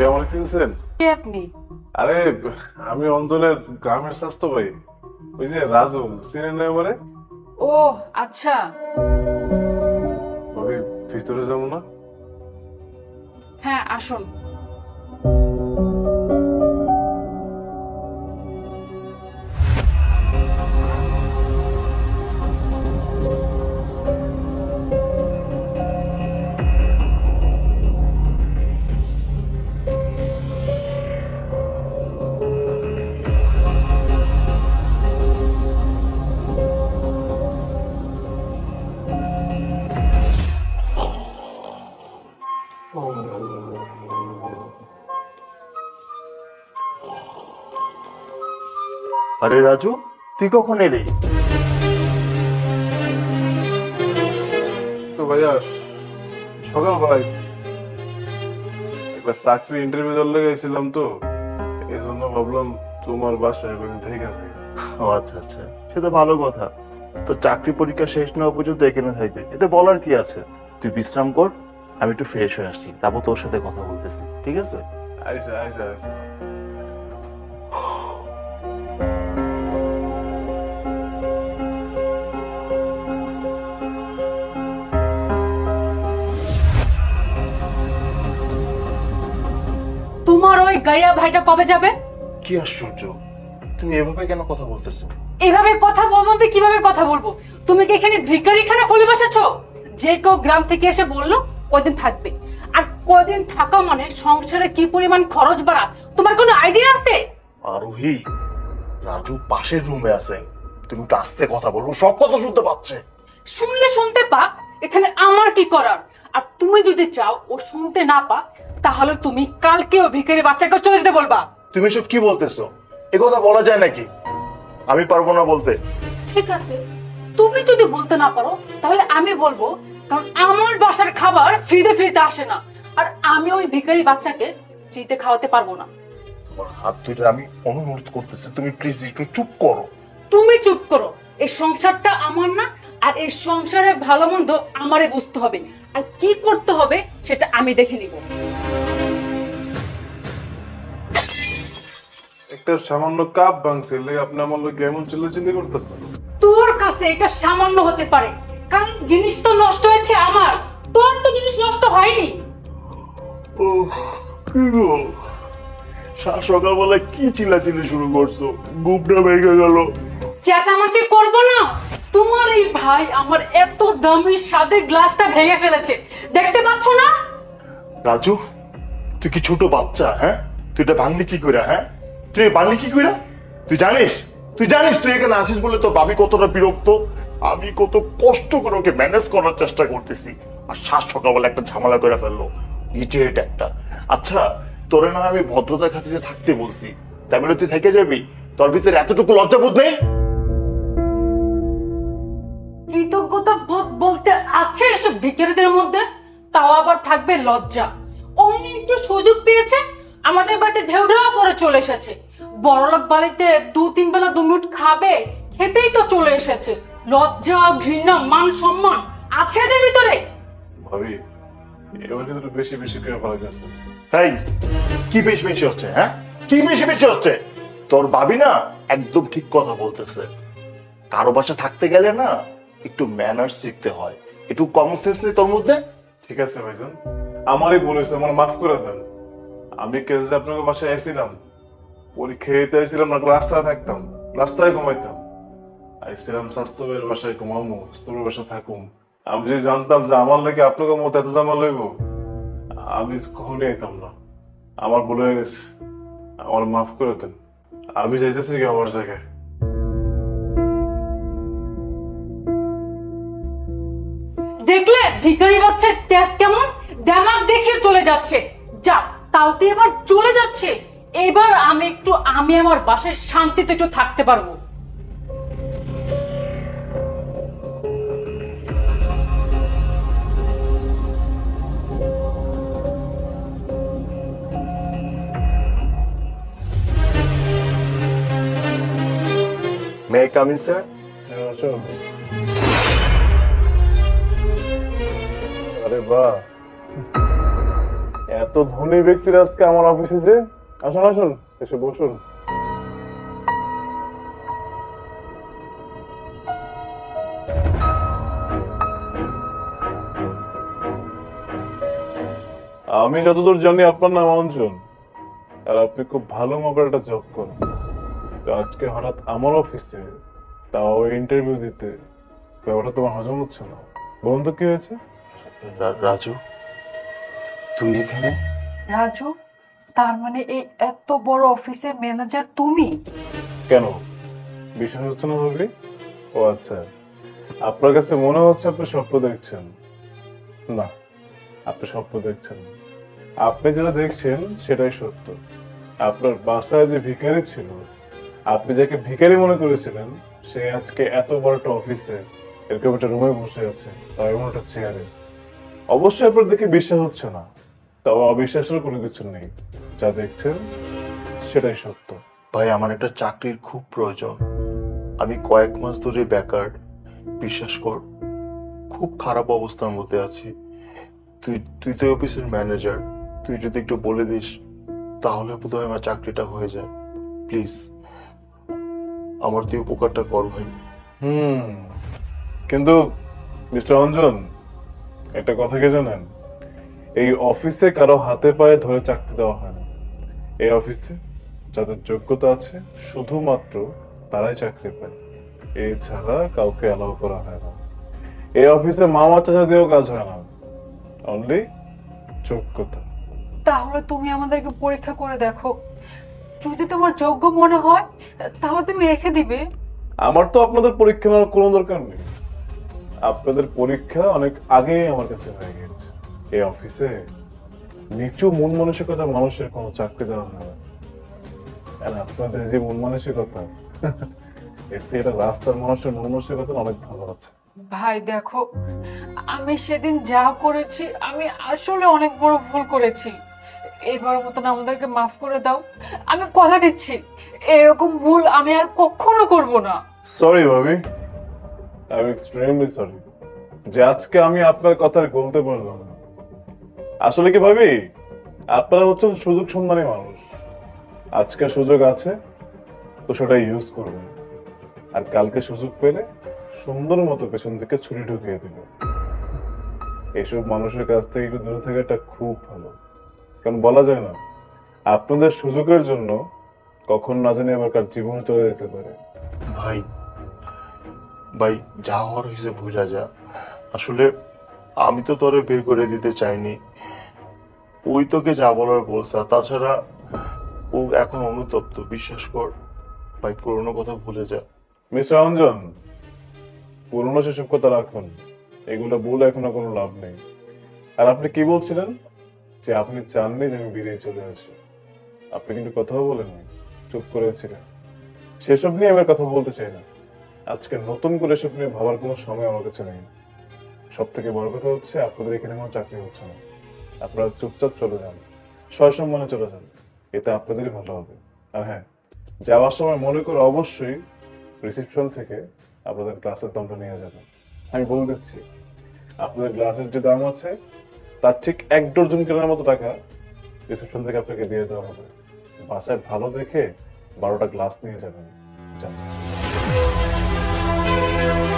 ভাবি আমার চিনছেন? কে আপনি? আরে আমি অঞ্জনের গ্রামের স্বাস্থ্য ভাই। ওই যে রাজু চিনেন না আমারে? ও আচ্ছা। ভাবি ভিতরে যাব না? হ্যাঁ আসুন। আরে রাজু তুই কখন এলি? তো ভাইয়া একবার চাকরি ইন্টারভিউ গেছিলাম তো এই জন্য ভাবলাম তোমার বাসায় একদিন থেকে আছে ও আচ্ছা আচ্ছা। সেটা ভালো কথা। তো চাকরি পরীক্ষা শেষ না হওয়া পর্যন্ত এখানে থাকবে। এতে বলার কি আছে? তুই বিশ্রাম কর আমি একটু ফ্রেশ হয়ে আসছি। তারপর তোর সাথে কথা বলতেছি ঠিক আছে? আইসা আইসা আইসা গাইয়া ভাইটা কবে যাবে? কি আশ্চর্য। তুমি এভাবে কেন কথা বলতেছো? এভাবে কথা বলব তো কীভাবে কথা বলব? তুমি কি এখানে ভিকারি খানা খুলে বসেছো? যে কেউ গ্রাম থেকে এসে বলল কদিন থাকবে। আর কদিন থাকা মানে সংসারে কি পরিমাণ খরচ বাড়া তোমার কোনো আইডিয়া আছে? আরোহী রাজু পাশের রুমে আছে। তুমি একটু আস্তে কথা বলব সব কথা শুনতে পাচ্ছে। শুনলে শুনতে পা এখানে আমার কি করার? আর তুমি যদি চাও ও শুনতে না পা তাহলে তুমি কালকেও ভিখারি বাচ্চাকে চলে যেতে বলবা। তুমি সব কি বলতেছো? এ কথা বলা যায় নাকি? আমি পারব না বলতে। ঠিক আছে। তুমি যদি বলতে না পারো তাহলে আমি বলব কারণ আমার বাসার খাবার ফ্রিতে ফ্রিতে আসে না। আর আমি ওই ভিখারি বাচ্চাকে ফ্রিতে খাওয়াতে পারব না। তোমার হাত ধরে আমি অনুরোধ করতেছি তুমি প্লিজ একটু চুপ করো। তুমি চুপ করো। এই সংসারটা আমার না আর এই সংসারে ভালো মন্দ আমারে বুঝতে হবে। আর কি করতে হবে সেটা আমি দেখে নিব। একটা সামান্য কাপ আপনি আমার লোক এমন চিল্লাচিল্লি করতেছেন? তোর কাছে এটা সামান্য হতে পারে কারণ জিনিস তো নষ্ট হয়েছে আমার। তোর তো জিনিস নষ্ট হয়নি। ও কি গো? সকালবেলা কি চিল্লাচিল্লি শুরু করছ? গুবটা ভেঙে গেল। চেঁচামেচি করব না। তোমার এই ভাই আমার এত দামি গ্লাসটা ভেঙে ফেলেছে। দেখতে পাচ্ছ না? রাজু, তুই কি ছোট বাচ্চা হ্যাঁ? তুই এটা ভাঙলি কি হ্যাঁ? তুই ভাঙলি কি তুই জানিস? তুই জানিস তুই এখানে আসিস বলে ভাবি কতটা বিরক্ত? আমি কত কষ্ট করে ওকে ম্যানেজ করার চেষ্টা করতেছি। আর সাত সকালবেলা একটা ঝামেলা করে ফেলল। ইডিয়েট একটা। আচ্ছা তোরে না আমি ভদ্রতার খাতিরে থাকতে বলছি। তাই বলে তুই থেকে যাবি? তোর ভিতরে এতটুকু লজ্জাবোধ নেই? কৃতজ্ঞতা বোধ বলতে আছে এসব মধ্যে? তাও আবার থাকবে লজ্জা। অমনি একটু সুযোগ পেয়েছে, আমাদের বাড়িতে ঢেউ ঢেউ করে চলে এসেছে। বড়লোক বাড়িতে দু তিন বেলা দু মিনিট খাবে, খেতেই তো চলে এসেছে। লজ্জা, ঘৃণা, মান সম্মান আছে এদের ভিতরে? ভাবি, এবার কিন্তু বেশি বেশি করে ভালো গেছে এই, কি বেশি বেশি হচ্ছে হ্যাঁ? কি বেশি বেশি হচ্ছে? তোর ভাবি না একদম ঠিক কথা বলতেছে। কারও বাসা থাকতে গেলে না একটু ম্যানার্স শিখতে হয়। একটু কমন সেন্স নেই তোর মধ্যে? ঠিক আছে ভাইজান। আমারই বলেছে আমার মাফ করে দেন। আমি কেসে আপনাকে বাসায় এসেছিলাম পরীক্ষা দিতে এসেছিলাম না, রাস্তায় থাকতাম, রাস্তায় ঘুমাইতাম। আইছিলাম স্বাস্থ্যবের বাসায় ঘুমামো স্বাস্থ্যবের বাসায় থাকুম। আমি যদি জানতাম যে আমার লাগে আপনাকে মতো এত জামা লইব, আমি কখনই আইতাম না। আমার ভুল হয়ে গেছে। আমার মাফ করে দেন। আমি যাইতেছি কি আমার জায়গায়। দেখলে ভিখারি বাচ্চার তেজ কেমন? দেমাগ দেখিয়ে চলে যাচ্ছে। যা তাও তো এবার চলে যাচ্ছে। এবার আমি একটু আমি আমার বাসায় শান্তিতে একটু থাকতে পারব। মে কামিন স্যার আরে বাহ এত ধনী ব্যক্তির আজকে আমার অফিসে যে? আসুন আসুন, এসে বসুন। আমি যতদূর জানি আপনার নাম অঞ্জন, আর আপনি খুব ভালো একটা জব করেন। আজকে হঠাৎ আমার অফিসে তাও ইন্টারভিউ দিতে ব্যাপারটা তোমার হজম হচ্ছে না। বলুন তো কি হয়েছে? রাজু তুই এখানে? রাজু তার মানে এই এত বড় অফিসের ম্যানেজার তুমি? কেন? বিশ্বাস হচ্ছে না ভাবি ও আচ্ছা আপনার কাছে মনে হচ্ছে আপনি স্বপ্ন দেখছেন। না আপনি স্বপ্ন দেখছেন আপনি যেটা দেখছেন সেটাই সত্য। আপনার বাসায় যে ভিখারি ছিল আপনি যাকে ভিখারি মনে করেছিলেন সে আজকে এত বড় একটা অফিসে এরকম একটা রুমে বসে আছে তার এমন একটা চেয়ারে অবশ্যই আপনার দেখে বিশ্বাস হচ্ছে না। তবে অবিশ্বাসের কোনো কিছু নেই। যা দেখছেন সেটাই সত্য। ভাই আমার একটা চাকরির খুব প্রয়োজন। আমি কয়েক মাস ধরে বেকার। বিশ্বাস কর খুব খারাপ অবস্থার মধ্যে আছি। তুই তুই তো অফিসের ম্যানেজার। তুই যদি একটু বলে দিস তাহলে বোধহয় আমার চাকরিটা হয়ে যায়। প্লিজ আমার তুই উপকারটা কর ভাই। হুম কিন্তু মিস্টার অঞ্জন একটা কথা কি জানেন? এই অফিসে কারও হাতে পায়ে ধরে চাকরি দেওয়া হয় না। এই অফিসে যাদের যোগ্যতা আছে শুধুমাত্র তারাই চাকরি পায়। এছাড়া কাউকে অ্যালাউ করা হয় না। এই অফিসে মামা চাচা দিয়েও কাজ হয় না। অনলি যোগ্যতা। তাহলে তুমি আমাদেরকে পরীক্ষা করে দেখো। যদি তোমার যোগ্য মনে হয় তাহলে তুমি রেখে দিবে। আমার তো আপনাদের পরীক্ষা নেওয়ার কোনো দরকার নেই। আপনাদের পরীক্ষা অনেক আগেই আমার কাছে হয়ে গেছে এই অফিসে নিচু মন মানসিকতা মানুষের কোনো চাকরি দেওয়া হয় না। আর আপনাদের যে মন মানসিকতা থেকে এটা রাস্তার মানুষের মন মানসিকতা অনেক ভালো আছে। ভাই দেখো আমি সেদিন যা করেছি আমি আসলে অনেক বড় ভুল করেছি। এবার মতন আমাদেরকে মাফ করে দাও। আমি কথা দিচ্ছি এরকম ভুল আমি আর কখনো করব না। সরি ভাবি। আই এম এক্সট্রিমলি সরি যে আজকে আমি আপনার কথার বলতে পারলাম না আসলে কি ভাবি? আপনারা হচ্ছেন সুযোগ সম্মানী মানুষ। আজকে সুযোগ আছে, তো সেটা ইউজ করবেন। আর কালকে সুযোগ পেলে সুন্দর মতো পেছন থেকে ছুরি ঢুকিয়ে দিল এসব মানুষের কাছ থেকে একটু দূরে থাকাটা খুব ভালো। কারণ বলা যায় না, আপনাদের সুযোগের জন্য কখন না জানি আবার কার জীবন চলে যেতে পারে। ভাই ভাই, যা হওয়ার হয়েছে ভুলা যা। আসলে আমি তো তোরে বের করে দিতে চাইনি। ওই তোকে যা বলার বলছে তাছাড়া ও এখন অনুতপ্ত, বিশ্বাস কর। ভাই, পুরোনো কথা ভুলে যা। মিস্টার অঞ্জন পুরনো সেসব কথা রাখুন। এগুলো বলে এখন কোনো লাভ নেই। আর আপনি কি বলছিলেন? যে আপনি চাননি যে আমি বেরিয়ে চলে আসি। আপনি কিন্তু কথাও বলেননি, চুপ করেছিলেন সেসব নিয়ে আমি কথা বলতে চাই না। আজকে নতুন করে এসব নিয়ে ভাবার কোনো সময় আমার কাছে নেই। সব থেকে বড় কথা হচ্ছে, আপনাদের এখানে কোনো চাকরি হচ্ছে না। আপনারা চুপচাপ চলে যান। সসম্মানে চলে যান। এতে আপনাদেরই ভালো হবে। আর হ্যাঁ যাওয়ার সময় মনে করে অবশ্যই রিসেপশন থেকে আপনাদের গ্লাসের দামটা নিয়ে যাবেন। আমি বলে দিচ্ছি, আপনাদের গ্লাসের যে দাম আছে, তার ঠিক এক ডজন কেনার মতো টাকা রিসেপশন থেকে আপনাকে দিয়ে দেওয়া হবে। বাসায় ভালো দেখে বারোটা গ্লাস নিয়ে যাবেন। Música